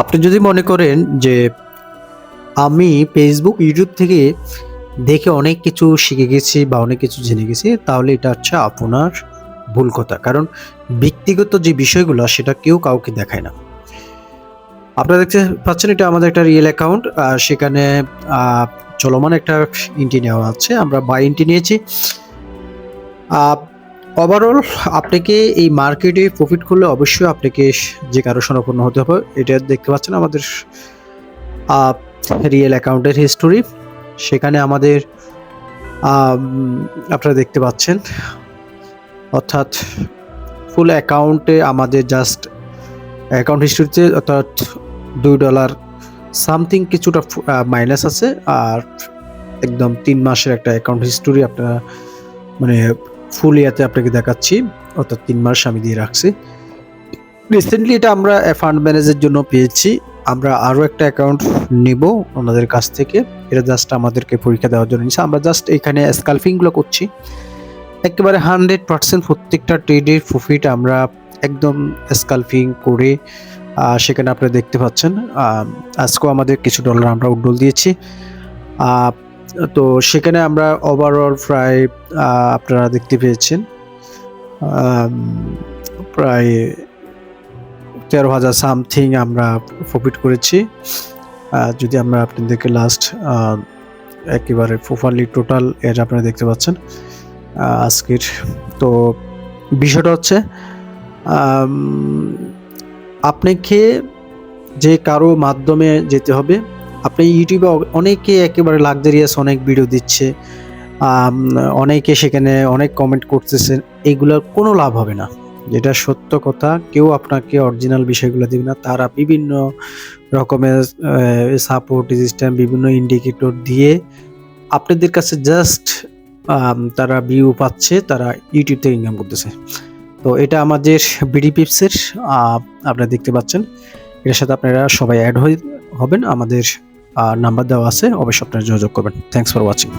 আপনি যদি মনে করেন যে আমি ফেসবুক ইউটিউব থেকে দেখে অনেক কিছু শিখে গেছি বা অনেক কিছু জেনে গেছি, তাহলে এটা হচ্ছে আপনার ভুল কথা। কারণ ব্যক্তিগত যে বিষয়গুলো, সেটা কেউ কাউকে দেখায় না। আপনারা দেখতে পাচ্ছেন এটা আমাদের একটা রিয়েল অ্যাকাউন্ট সেখানে চলমান একটা ইন্টি নেওয়া আছে। আমরা বাই ইন্টি নিয়েছি। ওভারঅল আপনাকে এই মার্কেটে প্রফিট করলে অবশ্যই আপনাকে যে কারও স্বনাপন্ন হতে হবে, এটা দেখতে পাচ্ছেন আমাদের রিয়েল অ্যাকাউন্টের হিস্টোরি সেখানে আমাদের আপনারা দেখতে পাচ্ছেন, অর্থাৎ ফুল অ্যাকাউন্টে আমাদের জাস্ট অ্যাকাউন্ট হিস্ট্রিতে অর্থাৎ দুই ডলার সামথিং কিছুটা মাইনাস আছে। আর একদম তিন মাসের একটা অ্যাকাউন্ট হিস্টোরি আপনারা মানে ফুল ইয়াতে আপনাকে দেখাচ্ছি, অর্থাৎ তিন মাস আমি দিয়ে রাখছি। রিসেন্টলি এটা আমরা ফান্ড ম্যানেজের জন্য পেয়েছি। আমরা আরও একটা অ্যাকাউন্ট নিব ওনাদের কাছ থেকে। এটা জাস্ট আমাদেরকে পরীক্ষা দেওয়ার জন্য নিচ্ছে আমরা জাস্ট এখানে স্কালফিংগুলো করছি। একেবারে হান্ড্রেড পার্সেন্ট প্রত্যেকটা ট্রেডের প্রফিট আমরা একদম স্কালফিং করে সেখানে আপনারা দেখতে পাচ্ছেন। আজকেও আমাদের কিছু ডলার আমরা উড্ডল দিয়েছি। তো সেখানে আমরা ওভারঅল প্রায় আপনারা দেখতে পেয়েছেন প্রায় তেরো হাজার সামথিং আমরা প্রফিট করেছি। যদি আমরা আপনাদেরকে লাস্ট একেবারে প্রপারলি টোটাল এর আপনারা দেখতে পাচ্ছেন আজকের। তো বিষয়টা হচ্ছে আপনাকে যে কারও মাধ্যমে যেতে হবে আপনি ইউটিউবে অনেকে একেবারে লাক্সারিয়াস অনেক ভিডিও দিচ্ছে অনেকে সেখানে অনেক কমেন্ট করতেছেন, এগুলোর কোনো লাভ হবে না। যেটা সত্য কথা, কেউ আপনাকে অরিজিনাল বিষয়গুলো দিবে না। তারা বিভিন্ন রকমের সাপোর্ট সিস্টেম বিভিন্ন ইন্ডিকেটর দিয়ে আপনাদের কাছে জাস্ট তারা ভিউ পাচ্ছে, তারা ইউটিউব থেকে ইনকাম করতেছে। তো এটা আমাদের বিডি পিপসের আপনারা দেখতে পাচ্ছেন। এটার সাথে আপনারা সবাই অ্যাড হয়ে, হবেন আমাদের নাম্বার দেওয়া আছে অবশ্যই আপনারা যোগাযোগ করবেন। Thanks for watching